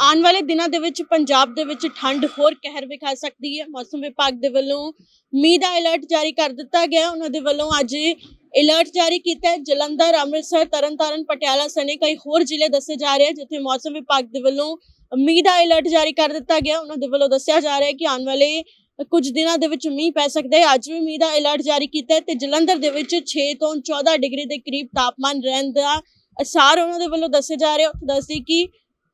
ਆਉਣ ਵਾਲੇ ਦਿਨਾਂ ਦੇ ਵਿੱਚ ਪੰਜਾਬ ਦੇ ਵਿੱਚ ਠੰਡ ਹੋਰ ਕਹਿਰ ਵਿਖਾ ਸਕਦੀ ਹੈ। ਮੌਸਮ ਵਿਭਾਗ ਦੇ ਵੱਲੋਂ ਮੀਂਹ ਦਾ ਅਲਰਟ ਜਾਰੀ ਕਰ ਦਿੱਤਾ ਗਿਆ ਉਹਨਾਂ ਦੇ ਵੱਲੋਂ ਅੱਜ ਅਲਰਟ ਜਾਰੀ ਕੀਤਾ ਹੈ। ਜਲੰਧਰ, ਅੰਮ੍ਰਿਤਸਰ, ਤਰਨਤਾਰਨ, ਪਟਿਆਲਾ ਸਣੇ ਕਈ ਹੋਰ ਜ਼ਿਲ੍ਹੇ ਦੱਸੇ ਜਾ ਰਹੇ ਜਿੱਥੇ ਮੌਸਮ ਵਿਭਾਗ ਦੇ ਵੱਲੋਂ ਮੀਂਹ ਦਾ ਅਲਰਟ ਜਾਰੀ ਕਰ ਦਿੱਤਾ ਗਿਆ ਉਹਨਾਂ ਦੇ ਵੱਲੋਂ ਦੱਸਿਆ ਜਾ ਰਿਹਾ ਹੈ ਕਿ ਆਉਣ ਵਾਲੇ ਕੁਝ ਦਿਨਾਂ ਦੇ ਵਿੱਚ ਮੀਂਹ ਪੈ ਸਕਦਾ ਹੈ। ਅੱਜ ਵੀ ਮੀਂਹ ਦਾ ਅਲਰਟ ਜਾਰੀ ਕੀਤਾ ਹੈ ਤੇ ਜਲੰਧਰ ਦੇ ਵਿੱਚ 6 ਤੋਂ 14 ਡਿਗਰੀ ਦੇ ਕਰੀਬ ਤਾਪਮਾਨ ਰਹਿਣ ਦਾ ਅਸਾਰ ਉਹਨਾਂ ਦੇ ਵੱਲੋਂ ਦੱਸੇ ਜਾ ਰਿਹਾ ਉੱਥੇ ਦੱਸਦੀ ਕਿ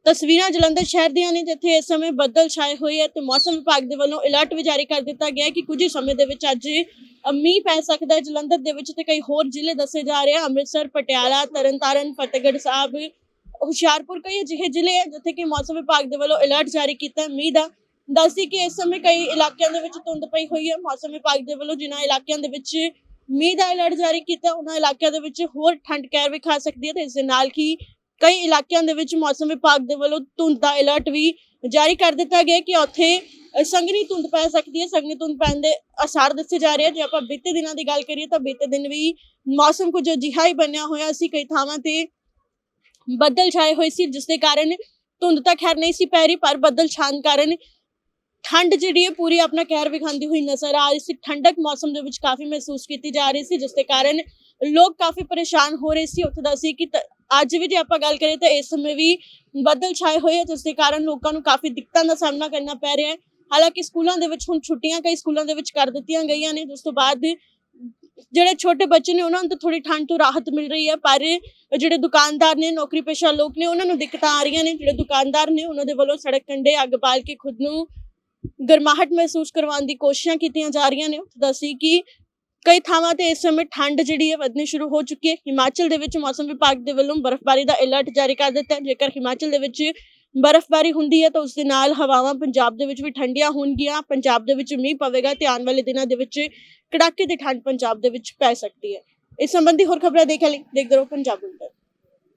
ਤਸਵੀਰਾਂ ਜਲੰਧਰ ਸ਼ਹਿਰ ਦੀਆਂ ਨੇ, ਜਿੱਥੇ ਇਸ ਸਮੇਂ ਬੱਦਲ ਛਾਏ ਹੋਏ ਹੈ ਤੇ ਮੌਸਮ ਵਿਭਾਗ ਦੇ ਵੱਲੋਂ ਅਲਰਟ ਵੀ ਜਾਰੀ ਕਰ ਦਿੱਤਾ ਗਿਆ ਹੈ ਕਿ ਕੁਝ ਹੀ ਸਮੇਂ ਦੇ ਵਿੱਚ ਅੱਜ ਮੀਂਹ ਪੈ ਸਕਦਾ ਹੈ ਜਲੰਧਰ ਦੇ ਵਿੱਚ ਤੇ ਕਈ ਹੋਰ ਜ਼ਿਲ੍ਹੇ ਦੱਸੇ ਜਾ ਰਹੇ ਆ, ਅੰਮ੍ਰਿਤਸਰ, ਪਟਿਆਲਾ, ਤਰਨਤਾਰਨ, ਫਤਿਹਗੜ੍ਹ ਸਾਹਿਬ, ਹੁਸ਼ਿਆਰਪੁਰ, ਕਈ ਅਜਿਹੇ ਜ਼ਿਲ੍ਹੇ ਹੈ ਜਿੱਥੇ ਕਿ ਮੌਸਮ ਵਿਭਾਗ ਦੇ ਵੱਲੋਂ ਅਲਰਟ ਜਾਰੀ ਕੀਤਾ ਹੈ ਮੀਂਹ ਦਾ। ਦੱਸਦੀ ਕਿ ਇਸ ਸਮੇਂ ਕਈ ਇਲਾਕਿਆਂ ਦੇ ਵਿੱਚ ਧੁੰਦ ਪਈ ਹੋਈ ਹੈ। ਮੌਸਮ ਵਿਭਾਗ ਦੇ ਵੱਲੋਂ ਜਿਨ੍ਹਾਂ ਇਲਾਕਿਆਂ ਦੇ ਵਿੱਚ ਮੀਂਹ ਦਾ ਅਲਰਟ ਜਾਰੀ ਕੀਤਾ, ਉਹਨਾਂ ਇਲਾਕਿਆਂ ਦੇ ਵਿੱਚ ਹੋਰ ਠੰਡ ਕਹਿਰ ਵੀ ਖਾ ਸਕਦੀ ਹੈ ਤੇ ਇਸ ਦੇ ਨਾਲ ਹੀ ਕਈ ਇਲਾਕਿਆਂ ਦੇ ਵਿੱਚ ਮੌਸਮ ਵਿਭਾਗ ਦੇ ਵੱਲੋਂ ਧੁੰਦ ਦਾ ਅਲਰਟ ਵੀ ਜਾਰੀ ਕਰ ਦਿੱਤਾ ਗਿਆ ਕਿ ਉੱਥੇ ਸੰਘਣੀ ਧੁੰਦ ਪੈ ਸਕਦੀ ਹੈ। ਸੰਘਣੀ ਧੁੰਦ ਪੈਣ ਦੇ ਅਸਾਰ ਦੱਸੇ ਜਾ ਰਹੇ ਆ ਜੇ ਆਪਾਂ ਬੀਤੇ ਦਿਨਾਂ ਦੀ ਗੱਲ ਕਰੀਏ ਤਾਂ ਬੀਤੇ ਦਿਨ ਵੀ ਮੌਸਮ ਕੁਝ ਅਜਿਹਾ ਹੀ ਬਣਿਆ ਹੋਇਆ ਸੀ। ਕਈ ਥਾਵਾਂ ਤੇ ਬੱਦਲ ਛਾਏ ਹੋਏ ਸੀ, ਜਿਸ ਦੇ ਕਾਰਨ ਧੁੰਦ ਤਾਂ ਖੈਰ ਨਹੀਂ ਸੀ ਪੈ ਰਹੀ, ਪਰ ਬੱਦਲ ਛਾਣ ਕਾਰਨ ਠੰਡ ਜਿਹੜੀ ਹੈ ਪੂਰੀ ਆਪਣਾ ਕਹਿਰ ਵਿਖਾਉਂਦੀ ਹੋਈ ਨਜ਼ਰ ਆ ਰਹੀ ਸੀ। ਠੰਡਕ ਮੌਸਮ ਦੇ ਵਿੱਚ ਕਾਫੀ ਮਹਿਸੂਸ ਕੀਤੀ ਜਾ ਰਹੀ ਸੀ, ਜਿਸ ਦੇ ਕਾਰਨ ਲੋਕ ਕਾਫੀ ਪਰੇਸ਼ਾਨ ਹੋ ਰਹੇ ਸੀ। ਉੱਥੇ ਦਾ ਸੀ ਕਿ ਅੱਜ ਵੀ ਜੇ ਆਪਾਂ ਗੱਲ ਕਰੀਏ ਤਾਂ ਇਸ ਸਮੇਂ ਵੀ ਬੱਦਲ ਛਾਏ ਹੋਏ ਆ, ਜਿਸ ਦੇ ਕਾਰਨ ਲੋਕਾਂ ਨੂੰ ਕਾਫੀ ਦਿੱਕਤਾਂ ਦਾ ਸਾਹਮਣਾ ਕਰਨਾ ਪੈ ਰਿਹਾ ਹੈ। ਹਾਲਾਂਕਿ ਸਕੂਲਾਂ ਦੇ ਵਿੱਚ ਹੁਣ ਛੁੱਟੀਆਂ ਕਈ ਸਕੂਲਾਂ ਦੇ ਵਿੱਚ ਕਰ ਦਿੱਤੀਆਂ ਗਈਆਂ ਨੇ, ਜਿਸ ਤੋਂ ਬਾਅਦ ਜਿਹੜੇ ਛੋਟੇ ਬੱਚੇ ਨੇ, ਉਹਨਾਂ ਨੂੰ ਤਾਂ ਥੋੜੀ ਠੰਡ ਤੋਂ ਰਾਹਤ ਮਿਲ ਰਹੀ ਹੈ, ਪਰ ਜਿਹੜੇ ਦੁਕਾਨਦਾਰ ਨੇ, ਨੌਕਰੀ ਪੇਸ਼ਾ ਲੋਕ ਨੇ, ਉਹਨਾਂ ਨੂੰ ਦਿੱਕਤਾਂ ਆ ਰਹੀਆਂ ਨੇ। ਜਿਹੜੇ ਦੁਕਾਨਦਾਰ ਨੇ, ਉਹਨਾਂ ਦੇ ਵੱਲੋਂ ਸੜਕ ਕੰਢੇ ਅੱਗ ਬਾਲ ਕੇ ਖੁਦ ਨੂੰ ਗਰਮਾਹਟ ਮਹਿਸੂਸ ਕਰਵਾਉਣ ਦੀ ਕੋਸ਼ਿਸ਼ਾਂ ਕੀਤੀਆਂ ਜਾ ਰਹੀਆਂ ਨੇ। ਉੱਥੇ ਦੱਸੀ ਕਿ ਕਈ ਥਾਵਾਂ ਤੇ ਇਸ ਸਮੇਂ ਠੰਡ ਜਿਹੜੀ ਹੈ ਵਧਣੀ ਸ਼ੁਰੂ ਹੋ ਚੁੱਕੀ ਹੈ। ਹਿਮਾਚਲ ਦੇ ਵਿੱਚ ਮੌਸਮ ਵਿਭਾਗ ਦੇ ਵੱਲੋਂ ਬਰਫ਼ਬਾਰੀ ਦਾ ਅਲਰਟ ਜਾਰੀ ਕਰ ਦਿੱਤਾ ਹੈ। ਜੇਕਰ ਹਿਮਾਚਲ ਦੇ ਵਿੱਚ ਬਰਫ਼ਬਾਰੀ ਹੁੰਦੀ ਹੈ ਤਾਂ ਉਸ ਦੇ ਨਾਲ ਹਵਾਵਾਂ ਪੰਜਾਬ ਦੇ ਵਿੱਚ ਵੀ ਠੰਡੀਆਂ ਹੋਣਗੀਆਂ। ਪੰਜਾਬ ਦੇ ਵਿੱਚ ਮੀਂਹ ਪਵੇਗਾ ਤੇ ਆਉਣ ਵਾਲੇ ਦਿਨਾਂ ਦੇ ਵਿੱਚ ਕੜਾਕੇ ਦੀ ਠੰਡ ਪੰਜਾਬ ਦੇ ਵਿੱਚ ਪੈ ਸਕਦੀ ਹੈ। ਇਸ ਸੰਬੰਧੀ ਹੋਰ ਖਬਰਾਂ ਦੇਖਣ ਲਈ ਦੇਖਦੇ ਰਹੋ ਪੰਜਾਬ ਬੁਲਟਨ।